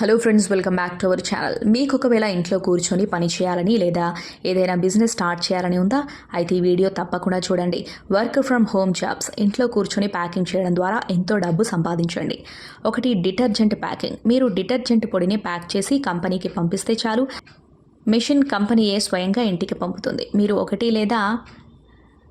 Hello friends welcome back to our channel మీకు ఒకవేళ ఇంట్లో కూర్చొని పని చేయాలని లేదా ఏదైనా బిజినెస్ స్టార్ట్ చేయాలని ఉందా? అయితే ఈ వీడియో తప్పకుండా చూడండి. వర్క్ ఫ్రమ్ హోమ్ జాబ్స్ ఇంట్లో కూర్చొని ప్యాకింగ్ చేయడం ద్వారా ఎంతో డబ్బు సంపాదించండి. ఒకటి డిటర్జెంట్ ప్యాకింగ్ మీరు డిటర్జెంట్ పొడిని ప్యాక్ చేసి కంపెనీకి పంపిస్తే చాలు. మిషన్ కంపెనీయే స్వయంగా ఇంటికి పంపుతుంది. మీరు ఒకటి లేదా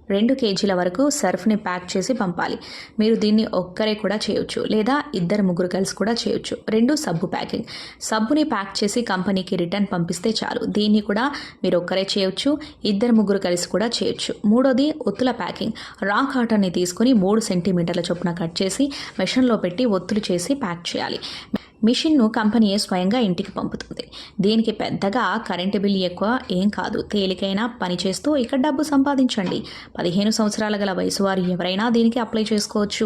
రెండు కేజీల వరకు సర్ఫ్ని ప్యాక్ చేసి పంపాలి. మీరు దీన్ని ఒక్కరే కూడా చేయొచ్చు. లేదా ఇద్దరు ముగ్గురు కలిసి కూడా చేయొచ్చు. రెండు సబ్బు ప్యాకింగ్. సబ్బుని ప్యాక్ చేసి కంపెనీకి రిటర్న్ పంపిస్తే చాలు. దీన్ని కూడా మీరు ఒక్కరే చేయొచ్చు. ఇద్దరు ముగ్గురు కలిసి కూడా చేయొచ్చు. మూడోది ఒత్తుల ప్యాకింగ్. రా కాటన్ని తీసుకుని మూడు సెంటీమీటర్ల చొప్పున కట్ చేసి మెషిన్లో పెట్టి ఒత్తులు చేసి ప్యాక్ చేయాలి. మిషన్ను కంపెనీయే స్వయంగా ఇంటికి పంపుతుంది. దీనికి పెద్దగా కరెంటు బిల్లు ఎక్కువ ఏం కాదు. తేలికైన పని చేస్తూ ఇక్కడ డబ్బు సంపాదించండి. పదిహేను సంవత్సరాల గల వయసు వారు ఎవరైనా దీనికి అప్లై చేసుకోవచ్చు.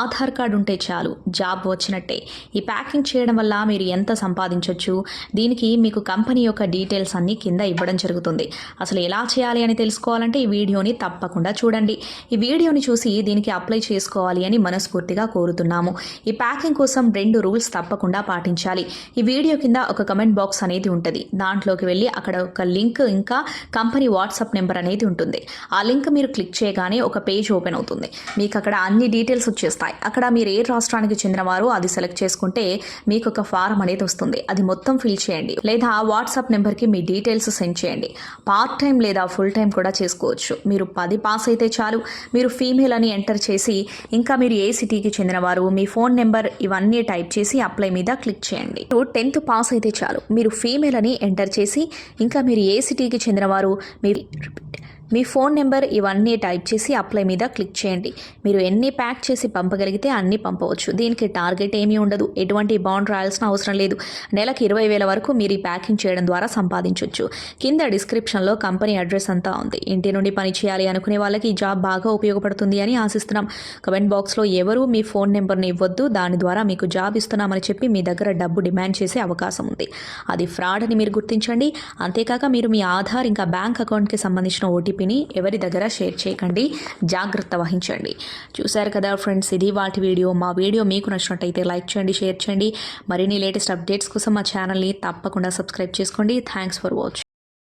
ఆధార్ కార్డు ఉంటే చాలు జాబ్ వచ్చినట్టే. ఈ ప్యాకింగ్ చేయడం వల్ల మీరు ఎంత సంపాదించవచ్చు దీనికి మీకు కంపెనీ యొక్క డీటెయిల్స్ అన్నీ కింద ఇవ్వడం జరుగుతుంది. అసలు ఎలా చేయాలి అని తెలుసుకోవాలంటే ఈ వీడియోని తప్పకుండా చూడండి. ఈ వీడియోని చూసి దీనికి అప్లై చేసుకోవాలి అని మనస్ఫూర్తిగా కోరుతున్నాము. ఈ ప్యాకింగ్ కోసం రెండు రూల్స్ తప్పకుండా పాటించాలి. ఈ వీడియో కింద ఒక కమెంట్ బాక్స్ అనేది ఉంటుంది. దాంట్లోకి వెళ్ళి అక్కడ ఒక లింక్ ఇంకా కంపెనీ వాట్సాప్ నెంబర్ అనేది ఉంటుంది. ఆ లింక్ మీరు క్లిక్ చేయగానే ఒక పేజ్ ఓపెన్ అవుతుంది. మీకు అక్కడ అన్ని డీటెయిల్స్ వచ్చేస్తాయి. అక్కడ మీరు ఏ రాష్ట్రానికి చెందినవారో అది సెలెక్ట్ చేసుకుంటే మీకు ఒక ఫారం అనేది వస్తుంది. అది మొత్తం ఫిల్ చేయండి. లేదా వాట్సాప్ నెంబర్కి మీ డీటెయిల్స్ సెండ్ చేయండి. పార్ట్ టైం లేదా ఫుల్ టైం కూడా చేసుకోవచ్చు. మీరు పది పాస్ అయితే చాలు. మీరు ఫీమేల్ అని ఎంటర్ చేసి ఇంకా మీరు ఏ సిటీకి చెందినవారు మీ ఫోన్ నెంబర్ ఇవన్నీ టైప్ చేసి అప్లై మీద క్లిక్ చేయండి. టెన్త్ పాస్ అయితే చాలు. మీరు ఫీమేల్ అని ఎంటర్ చేసి ఇంకా మీరు ఏ సిటీకి చెందినవారు మీరు మీ ఫోన్ నెంబర్ ఇవన్నీ టైప్ చేసి అప్లై మీద క్లిక్ చేయండి. మీరు ఎన్ని ప్యాక్ చేసి పంపగలిగితే అన్ని పంపవచ్చు. దీనికి టార్గెట్ ఏమీ ఉండదు. ఎటువంటి బాండ్ రాయాల్సిన అవసరం లేదు. నెలకు ఇరవై వేల వరకు మీరు ఈ ప్యాకింగ్ చేయడం ద్వారా సంపాదించవచ్చు కింద డిస్క్రిప్షన్లో కంపెనీ అడ్రస్ అంతా ఉంది. ఇంటి నుండి పని చేయాలి అనుకునే వాళ్ళకి ఈ జాబ్ బాగా ఉపయోగపడుతుంది అని ఆశిస్తున్నాం. కమెంట్ బాక్స్లో ఎవరు మీ ఫోన్ నెంబర్ని ఇవ్వద్దు దాని ద్వారా మీకు జాబ్ ఇస్తున్నామని చెప్పి మీ దగ్గర డబ్బు డిమాండ్ చేసే అవకాశం ఉంది. అది ఫ్రాడ్ అని మీరు గుర్తించండి. అంతేకాక మీరు మీ ఆధార్ ఇంకా బ్యాంక్ అకౌంట్కి సంబంధించిన ఓటీపీ ఓటీపీని ఎవరి దగ్గర షేర్ చేయకండి. జాగ్రత్త వహించండి. చూశారు కదా ఫ్రెండ్స్ ఇది వాటి వీడియో. మా వీడియో మీకు నచ్చినట్టయితే లైక్ చేయండి షేర్ చేయండి. మరిన్ని లేటెస్ట్ అప్డేట్స్ కోసం మా ఛానల్ని తప్పకుండా సబ్స్క్రైబ్ చేసుకోండి. Thanks for watch.